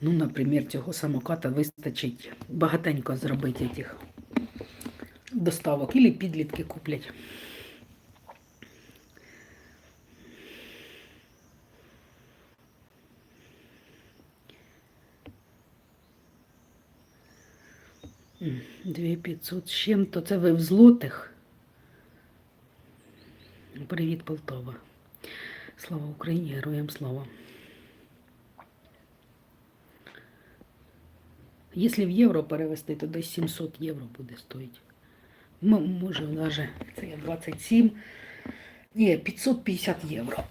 Ну, наприклад, цього самоката вистачить багатенько зробити тих доставок. Ілі підлітки куплять. М, 2500 з чим-то. Це ви в злотих. Привіт, Полтава. Слава Україні, героям слава. Якщо в євро перевести, то десь 700 євро буде стоїти. Може, навіть це я 27. Ні, 550 євро.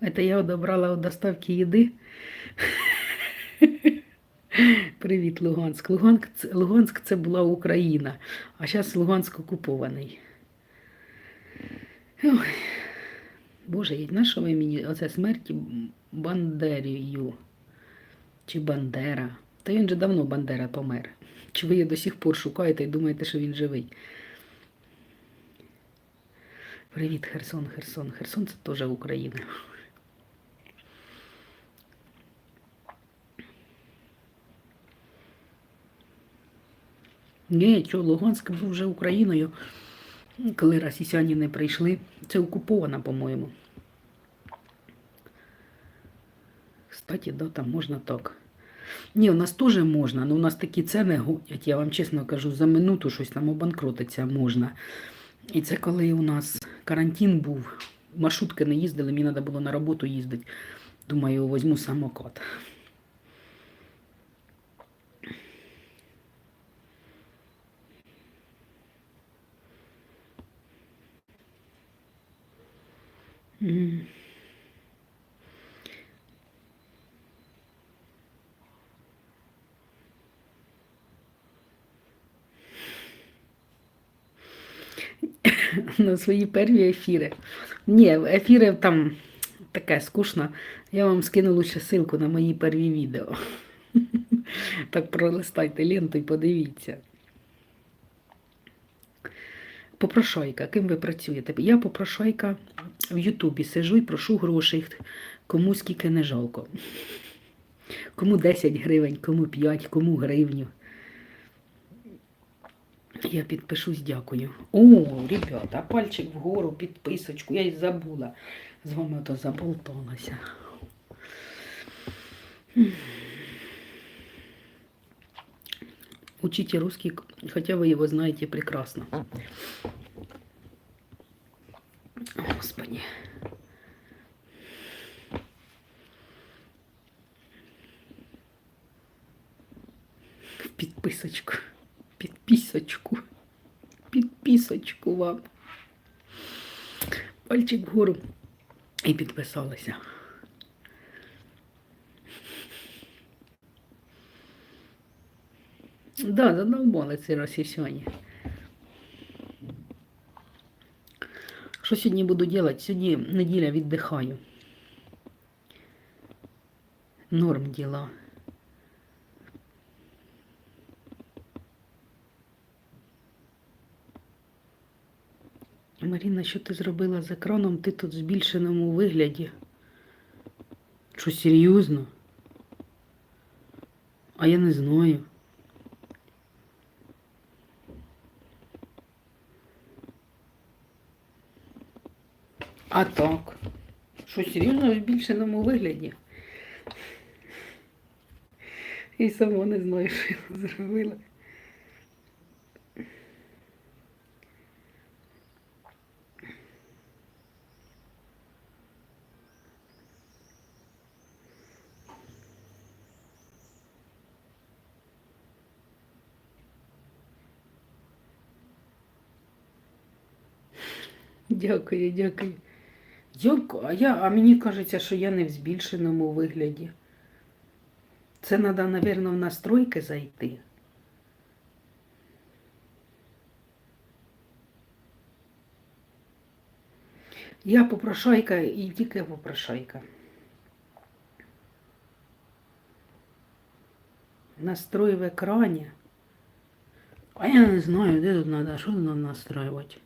Это я одобрала у доставки їди. Привіт, Луганськ. Луганськ, це- Луганськ це була Україна, а зараз Луганськ окупований. Ой. Боже, на що ви мені оце смерті Бандерію? Чи Бандера? Та він же давно Бандера помер. Чи ви його до сих пор шукаєте і думаєте, що він живий? Привіт, Херсон, Херсон. Херсон це теж Україна. Ні, що Луганськ був вже Україною, коли росіяни не прийшли. Це окупована, по-моєму. Кстати, да, там можна так. Ні, у нас теж можна, але у нас такі ціни гонять, я вам чесно кажу, за минуту щось там обанкротиться можна. І це коли у нас карантин був, маршрутки не їздили, мені треба було на роботу їздити. Думаю, візьму самокат. На свої перві ефіри. Ні, ефіри там таке скучно. Я вам скину лише ссылку на мої перві відео. Так пролистайте ленту і подивіться. Попрошайка, ким ви працюєте? Я попрошайка в Ютубі сижу і прошу грошей. Кому скільки не жалко. Кому 10 гривень, кому 5, кому гривню. Я підпишусь, дякую. О, ребята, пальчик вгору, підписочку. Я й забула. З вами то заболталася. Учите русский, хотя вы его знаете прекрасно. Господи. Підписочку. Підписочку. Підписочку вам. Пальчик вгору. І підписалася. Да, задолбали ці росіяни. Що сьогодні буду робити? Сьогодні неділя віддихаю. Норм діла. Маріна, що ти зробила з екраном? Ти тут в збільшеному вигляді. Що серйозно? А я не знаю. А так. Що серйозно в збільшеному вигляді? І сама не знаю, що я зробила. Дякую, дякую. Дякую, а я, а мені кажеться, що я не в збільшеному вигляді. Це треба, мабуть, в настройки зайти. Я попрошайка і тільки попрошайка. Настрой в екрані. А я не знаю, де тут треба, що тут настроювати.